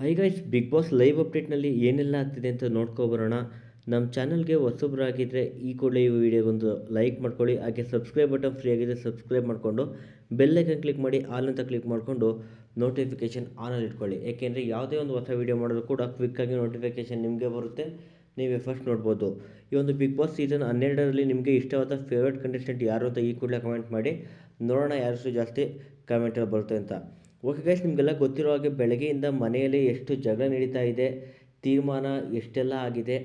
Hi guys Bigg Boss live ಅಪ್ಡೇಟ್ನಲ್ಲಿ ಏನೆಲ್ಲ ಆಗ್ತಿದೆ ಅಂತ ನೋಡ್ಕೊಬರೋಣ ನಮ್ಮ ಚಾನಲ್ಗೆ ಹೊಸಬ್ರಾಗಿದ್ದರೆ ಈ ಕೂಡಲೇ ಈ ವಿಡಿಯೋಗೊಂದು ಲೈಕ್ ಮಾಡ್ಕೊಳ್ಳಿ, ಹಾಗೆ ಸಬ್ಸ್ಕ್ರೈಬ್ ಬಟನ್ ಫ್ರೀ ಆಗಿದೆ ಸಬ್ಸ್ಕ್ರೈಬ್ ಮಾಡಿಕೊಂಡು ಬೆಲ್ಲೈಕನ್ ಕ್ಲಿಕ್ ಮಾಡಿ ಆಲ್ ಅಂತ ಕ್ಲಿಕ್ ಮಾಡಿಕೊಂಡು ನೋಟಿಫಿಕೇಷನ್ ಆನಲ್ಲಿ ಇಟ್ಕೊಳ್ಳಿ. ಏಕೆಂದರೆ ಯಾವುದೇ ಒಂದು ಹೊಸ ವೀಡಿಯೋ ಮಾಡಿದ್ರು ಕೂಡ ಕ್ವಿಕ್ಕಾಗಿ ನೋಟಿಫಿಕೇಷನ್ ನಿಮಗೆ ಬರುತ್ತೆ, ನೀವೇ ಫಸ್ಟ್ ನೋಡ್ಬೋದು. ಈ ಒಂದು ಬಿಗ್ ಬಾಸ್ ಸೀಸನ್ ಹನ್ನೆರಡರಲ್ಲಿ ನಿಮಗೆ ಇಷ್ಟವಾದ ಫೇವ್ರೇಟ್ ಕಂಟೆಸ್ಟೆಂಟ್ ಯಾರು ಅಂತ ಈ ಕೂಡಲೇ ಕಮೆಂಟ್ ಮಾಡಿ, ನೋಡೋಣ ಯಾರಷ್ಟು ಜಾಸ್ತಿ ಕಮೆಂಟಲ್ಲಿ ಬರುತ್ತೆ ಅಂತ. ಓಕೆ ಗೈಸ್ ನಿಮಗೆಲ್ಲ ಗೊತ್ತಿರೋ ಹಾಗೆ ಬೆಳಗ್ಗೆಯಿಂದ ಮನೆಯಲ್ಲಿ ಎಷ್ಟು ಜಗಳ ನಡೀತಾ ಇದೆ, ತೀರ್ಮಾನ ಎಷ್ಟೆಲ್ಲ ಆಗಿದೆ,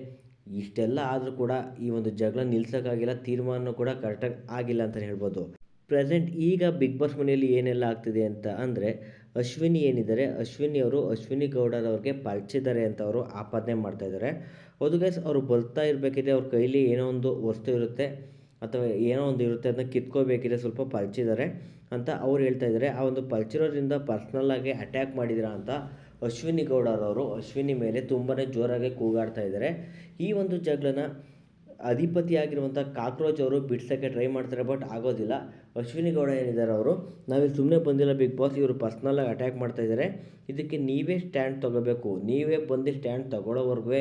ಇಷ್ಟೆಲ್ಲ ಆದರೂ ಕೂಡ ಈ ಒಂದು ಜಗಳ ನಿಲ್ಸೋಕ್ಕಾಗಿಲ್ಲ ತೀರ್ಮಾನ ಕೂಡ ಕರೆಕ್ಟಾಗಿ ಆಗಿಲ್ಲ ಅಂತಲೇ ಹೇಳ್ಬೋದು. ಪ್ರೆಸೆಂಟ್ ಈಗ ಬಿಗ್ ಬಾಸ್ ಮನೆಯಲ್ಲಿ ಏನೆಲ್ಲ ಆಗ್ತಿದೆ ಅಂತ ಅಂದರೆ, ಅಶ್ವಿನಿ ಏನಿದ್ದಾರೆ, ಅಶ್ವಿನಿ ಅವರು ಅಶ್ವಿನಿ ಗೌಡರ್ ಅವ್ರಿಗೆ ಪರಿಚಿದ್ದಾರೆ ಅಂತ ಅವರು ಆಪಾದನೆ ಮಾಡ್ತಾ ಇದ್ದಾರೆ. ಹೌದು ಗೈಸ್ ಅವರು ಬರ್ತಾ ಇರಬೇಕಿದೆ ಅವ್ರ ಕೈಲಿ ಏನೋ ಒಂದು ವಸ್ತು ಇರುತ್ತೆ. ಅಥವಾ ಏನೋ ಒಂದು ಇರುತ್ತೆ ಅದನ್ನ ಕಿತ್ಕೋಬೇಕಿದೆ ಸ್ವಲ್ಪ ಪಲ್ಚಿದ್ದಾರೆ ಅಂತ ಅವ್ರು ಹೇಳ್ತಾ ಇದ್ದಾರೆ. ಆ ಒಂದು ಪಲ್ಚಿರೋದ್ರಿಂದ ಪರ್ಸ್ನಲ್ಲಾಗಿ ಅಟ್ಯಾಕ್ ಮಾಡಿದಿರಾ ಅಂತ ಅಶ್ವಿನಿ ಗೌಡರವರು ಅಶ್ವಿನಿ ಮೇಲೆ ತುಂಬಾ ಜೋರಾಗಿ ಕೂಗಾಡ್ತಾ ಇದ್ದಾರೆ. ಈ ಒಂದು ಜಗಳನ ಅಧಿಪತಿಯಾಗಿರುವಂಥ ಕಾಕ್ರೋಚ್ ಅವರು ಬಿಡ್ಸೋಕ್ಕೆ ಟ್ರೈ ಮಾಡ್ತಾರೆ ಬಟ್ ಆಗೋದಿಲ್ಲ. ಅಶ್ವಿನಿ ಗೌಡ ಏನಿದ್ದಾರೆ ಅವರು? ನಾವಿಲ್ಲಿ ಸುಮ್ಮನೆ ಬಂದಿಲ್ಲ ಬಿಗ್ ಬಾಸ್ ಇವರು ಪರ್ಸ್ನಲ್ಲಾಗಿ ಅಟ್ಯಾಕ್ ಮಾಡ್ತಾ ಇದ್ದಾರೆ. ಇದಕ್ಕೆ ನೀವೇ ಸ್ಟ್ಯಾಂಡ್ ತೊಗೋಬೇಕು. ನೀವೇ ಬಂದು ಸ್ಟ್ಯಾಂಡ್ ತೊಗೊಳ್ಳೋವರೆಗೂ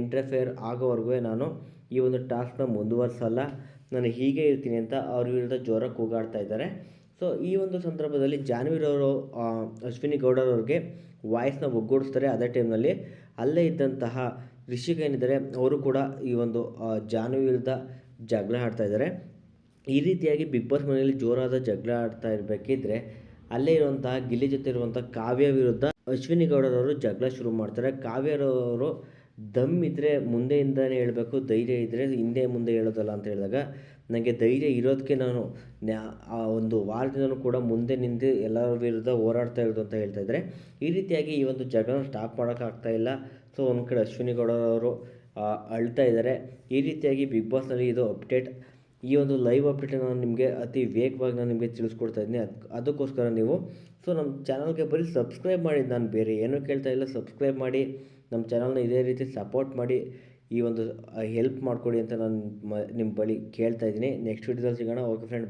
ಇಂಟರ್ಫೇರ್ ಆಗೋವರೆಗೂ ನಾನು ಈ ಒಂದು ಟಾಸ್ಕ್ನ ಮುಂದುವರ್ಸಲ್ಲ. ನಾನು ಹೀಗೆ ಇರ್ತೀನಿ ಅಂತ ಅವ್ರ ವಿರುದ್ಧ ಜೋರಾಗಿ ಕೂಗಾಡ್ತಾ ಇದ್ದಾರೆ. ಸೊ ಈ ಒಂದು ಸಂದರ್ಭದಲ್ಲಿ ಜಾನ್ವೀರವರು ಅಶ್ವಿನಿ ಗೌಡರವ್ರಿಗೆ ವಾಯ್ಸ್ನ ಒಗ್ಗೂಡಿಸ್ತಾರೆ. ಅದೇ ಟೈಮ್ನಲ್ಲಿ ಅಲ್ಲೇ ಇದ್ದಂತಹ ರಿಷಿಕ್ ಏನಿದ್ದಾರೆ, ಅವರು ಕೂಡ ಈ ಒಂದು ಜಾನ್ವಿ ವಿರುದ್ಧ ಜಗಳ ಆಡ್ತಾ ಇದ್ದಾರೆ. ಈ ರೀತಿಯಾಗಿ ಬಿಗ್ ಬಾಸ್ ಮನೆಯಲ್ಲಿ ಜೋರಾದ ಜಗಳ ಆಡ್ತಾ ಇರಬೇಕಿದ್ರೆ ಅಲ್ಲೇ ಇರುವಂತಹ, ಗಿಲ್ಲಿ ಜೊತೆ ಇರುವಂಥ ಕಾವ್ಯ ವಿರುದ್ಧ ಅಶ್ವಿನಿ ಗೌಡರವರು ಜಗಳ ಶುರು ಮಾಡ್ತಾರೆ. ಕಾವ್ಯರವರು ದಮ್ ಇದ್ದರೆ ಮುಂದೆಯಿಂದಾನೆ ಹೇಳಬೇಕು, ಧೈರ್ಯ ಇದ್ದರೆ ಹಿಂದೆ ಮುಂದೆ ಹೇಳೋದಲ್ಲ ಅಂತ ಹೇಳಿದಾಗ ನನಗೆ ಧೈರ್ಯ ಇರೋದಕ್ಕೆ ನಾನು ಆ ಒಂದು ವಾರದಿಂದಲೂ ಕೂಡ ಮುಂದೆ ನಿಂತು ಎಲ್ಲರ ವಿರುದ್ಧ ಹೋರಾಡ್ತಾ ಇರೋದು ಅಂತ ಹೇಳ್ತಾ ಇದ್ದಾರೆ ಈ ರೀತಿಯಾಗಿ ಈ ಒಂದು ಜಗಳನ ಸ್ಟಾಪ್ ಮಾಡೋಕ್ಕಾಗ್ತಾ ಇಲ್ಲ. ಸೊ ಒಂದು ಕಡೆ ಅಶ್ವಿನಿ ಗೌಡರವರು ಅಳ್ತಾ ಇದ್ದಾರೆ ಈ ರೀತಿಯಾಗಿ ಬಿಗ್ ಬಾಸ್ನಲ್ಲಿ ಇದು ಅಪ್ಡೇಟ್ ಈ ಒಂದು ಲೈವ್ ಅಪ್ಡೇಟ್ ನಾನು ನಿಮಗೆ ಅತಿ ವೇಗವಾಗಿ ನಾನು ನಿಮಗೆ ತಿಳಿಸ್ಕೊಡ್ತಾ ಇದ್ದೀನಿ. ಅದು, ಅದಕ್ಕೋಸ್ಕರ ನೀವು ಸೊ ನಮ್ಮ ಚಾನಲ್ಗೆ ಬರೀ ಸಬ್ಸ್ಕ್ರೈಬ್ ಮಾಡಿ, ನಾನು ಬೇರೆ ಏನೂ ಕೇಳ್ತಾ ಇಲ್ಲ ಸಬ್ಸ್ಕ್ರೈಬ್ ಮಾಡಿ ನಮ್ಮ ಚಾನಲ್ನ ಇದೇ ರೀತಿ ಸಪೋರ್ಟ್ ಮಾಡಿ, ಈ ಒಂದು ಹೆಲ್ಪ್ ಮಾಡಿಕೊಡಿ ಅಂತ ನಾನು ನಿಮ್ಮ ಬಳಿ ಕೇಳ್ತಾ ಇದ್ದೀನಿ. ನೆಕ್ಸ್ಟ್ ವೀಡಿಯೋದಲ್ಲಿ ಸಿಗೋಣ. Okay friend